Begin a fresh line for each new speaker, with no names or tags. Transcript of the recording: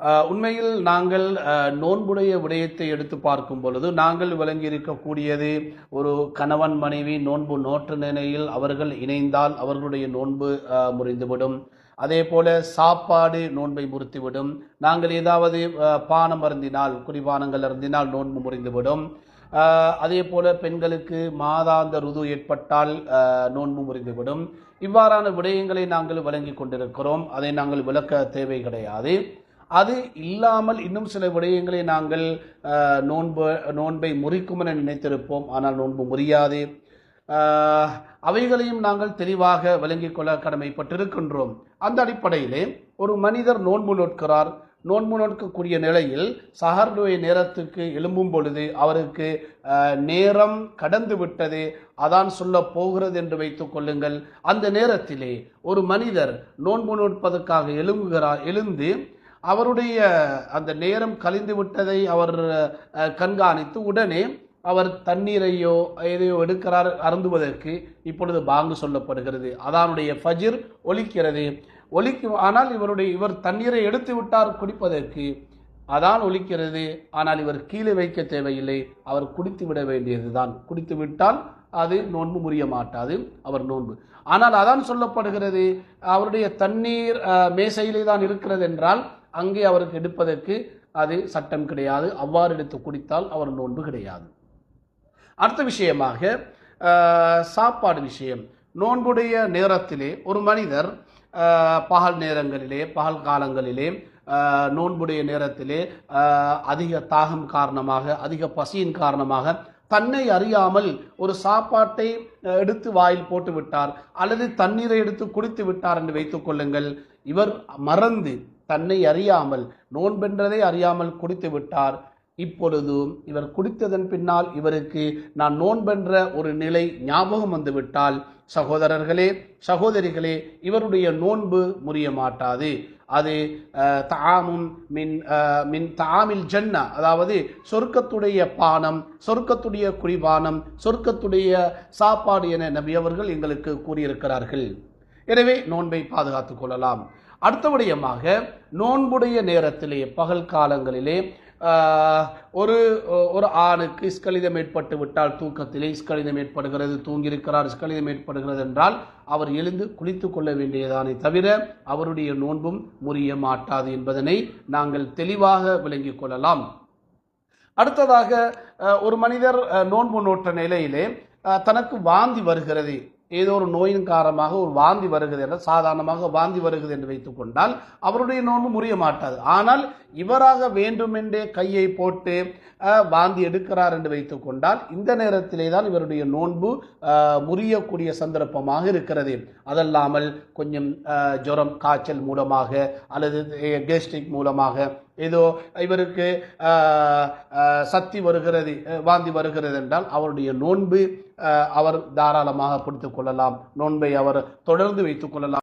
உண்மையில் நாங்கள் நோன்புடைய விடயத்தை எடுத்து பார்க்கும் பொழுது நாங்கள் விளங்கி இருக்கக்கூடியது ஒரு கணவன் மனைவி நோன்பு நோற்று நிலையில் அவர்கள் இணைந்தால் அவர்களுடைய நோன்பு முறிந்துவிடும். அதே போல சாப்பாடு நோன்பை முறித்துவிடும். நாங்கள் ஏதாவது பானம் அருந்தினால் குடிபானங்கள் அருந்தினால் நோன்பு முறிந்துவிடும். அதே போல பெண்களுக்கு மாதாந்த ருது ஏற்பட்டால் நோன்பு முறிந்துவிடும். இவ்வாறான விடயங்களை நாங்கள் வழங்கி கொண்டிருக்கிறோம். அதை நாங்கள் விளக்க தேவை கிடையாது. அது இல்லாமல் இன்னும் சில விடயங்களை நாங்கள் நோன்பு நோன்பை முறிக்கும் என நினைத்திருப்போம். ஆனால் நோன்பு முறியாது. அவைகளையும் நாங்கள் தெளிவாக விளங்கிக் கொள்ள கடமைப்பட்டிருக்கின்றோம். அந்த அடிப்படையிலே ஒரு மனிதர் நோன்பு நோட்கிறார். நோன்பு நோட்கக்கூடிய நிலையில் சஹருடைய நேரத்துக்கு எழும்பும் பொழுது அவருக்கு நேரம் கடந்து விட்டது. அதான் சொல்ல போகிறது என்று வைத்துக் கொள்ளுங்கள். அந்த நேரத்திலே ஒரு மனிதர் நோன்பு நோட்பதற்காக எழும்புகிறார் எழுந்து அவருடைய அந்த நேரம் கழிந்து விட்டதை அவர் கண்காணித்து உடனே அவர் தண்ணீரையோ எதையோ எடுக்கிறார் அருந்துவதற்கு இப்பொழுது பாங்கு சொல்லப்படுகிறது. அதானுடைய ஃபஜிர் ஒலிக்கிறது. ஒலிக்கு ஆனால் இவருடைய இவர் தண்ணீரை எடுத்து விட்டார் குடிப்பதற்கு அதான் ஒலிக்கிறது. ஆனால் இவர் கீழே வைக்க தேவையில்லை. அவர் குடித்து விட வேண்டியதுதான். குடித்து விட்டால் அது நோன்பு முறிய மாட்டாது. அவர் நோன்பு. ஆனால் அதான் சொல்லப்படுகிறது. அவருடைய தண்ணீர் மேசையிலே தான் இருக்கிறது என்றால் அங்கே அவருக்கு எடுப்பதற்கு அது சட்டம் கிடையாது. அவ்வாறு எடுத்து குடித்தால் அவர் நோன்பு கிடையாது. அடுத்த விஷயமாக சாப்பாடு விஷயம். நோன்புடைய நேரத்திலே ஒரு மனிதர் பகல் நேரங்களிலே பகல் காலங்களிலே நோன்புடைய நேரத்திலே அதிக தாகம் காரணமாக அதிக பசியின் காரணமாக தன்னை அறியாமல் ஒரு சாப்பாட்டை எடுத்து வாயில் போட்டு விட்டார். அல்லது தண்ணீரை எடுத்து குடித்து விட்டார் என்று வைத்துக் கொள்ளுங்கள். இவர் மறந்து தன்னை அறியாமல் நோன்பென்றதை அறியாமல் குடித்து விட்டார். இப்பொழுது இவர் குடித்ததன் பின்னால் இவருக்கு நான் நோன்பென்ற ஒரு நிலை ஞாபகம் வந்துவிட்டால் சகோதரர்களே சகோதரிகளே இவருடைய நோன்பு முறிய மாட்டாது அது தாமும் மின் மின் தாமில் ஜன்னா அதாவது சொர்க்கத்துடைய பானம் சொர்க்கத்துடைய குடிபானம் சொர்க்கத்துடைய சாப்பாடு என நபி அவர்கள் எங்களுக்கு கூறியிருக்கிறார்கள். எனவே நோன்பை பாதுகாத்துக் கொள்ளலாம். அடுத்தபடியமாக நோன்புடைய நேரத்திலே பகல் காலங்களிலே ஒரு ஒரு ஆணுக்கு ஸ்கலிதம் ஏற்பட்டு விட்டால் தூக்கத்திலே ஸ்கலிதம் ஏற்படுகிறது தூங்கியிருக்கிறார் ஸ்கலிதம் ஏற்படுகிறது என்றால் அவர் எழுந்து குளித்து கொள்ள வேண்டியதானே தவிர அவருடைய நோன்பும் முறிய மாட்டாது என்பதனை நாங்கள் தெளிவாக விளங்கிக் கொள்ளலாம். அடுத்ததாக ஒரு மனிதர் நோன்பு நோற்ற நிலையிலே தனக்கு வாந்தி வருகிறது. ஏதோ ஒரு நோயின் காரணமாக ஒரு வாந்தி வருகிறது என்ற சாதாரணமாக வாந்தி வருகிறது என்று வைத்துக்கொண்டால் அவருடைய நோன்பு முறிய மாட்டாது. ஆனால் இவராக வேண்டுமென்றே கையை போட்டு வாந்தி எடுக்கிறார் என்று வைத்துக்கொண்டால் இந்த நேரத்திலே தான் இவருடைய நோன்பு முறியக்கூடிய சந்தர்ப்பமாக இருக்கிறது. அதல்லாமல் கொஞ்சம் ஜுரம் காய்ச்சல் மூலமாக அல்லது கேஸ்ட்ரிக் மூலமாக ஏதோ இவருக்கு சக்தி வருகிறது வாந்தி வருகிறது என்றால் அவருடைய நோன்பு அவர் தாராளமாக பிடித்துக் கொள்ளலாம். நோன்பை அவர் தொடர்ந்து வைத்துக் கொள்ளலாம்.